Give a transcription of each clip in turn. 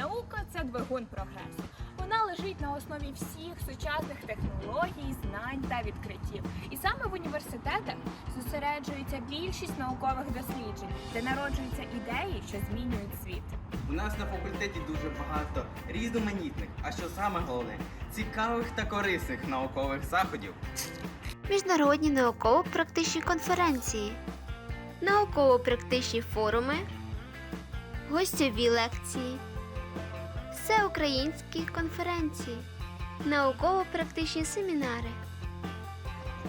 Наука це двигун прогресу. Вона лежить на основі всіх сучасних технологій, знань та відкриттів. І саме в університетах зосереджується більшість наукових досліджень, де народжуються ідеї, що змінюють світ. У нас на факультеті дуже багато різноманітних, а що саме головне, цікавих та корисних наукових заходів. Міжнародні науково-практичні конференції, науково-практичні форуми, гостьові лекції, всеукраїнські конференції, науково-практичні семінари.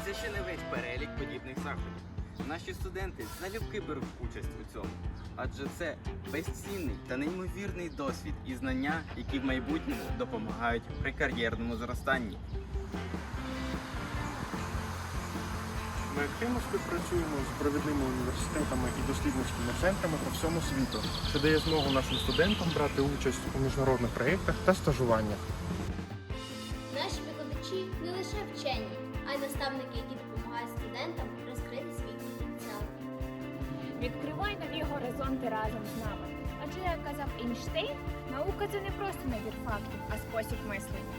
Це ще не весь перелік подібних заходів. Наші студенти залюбки беруть участь у цьому, адже це безцінний та неймовірний досвід і знання, які в майбутньому допомагають при кар'єрному зростанні. Ми активно співпрацюємо з провідними університетами і дослідницькими центрами по всьому світу, що дає змогу нашим студентам брати участь у міжнародних проєктах та стажуваннях. Наші викладачі не лише вчені, а й наставники, які допомагають студентам розкрити свій потенціал. Відкривай нові горизонти разом з нами. Адже, як казав Ейнштейн, наука це не просто набір фактів, а спосіб мислення.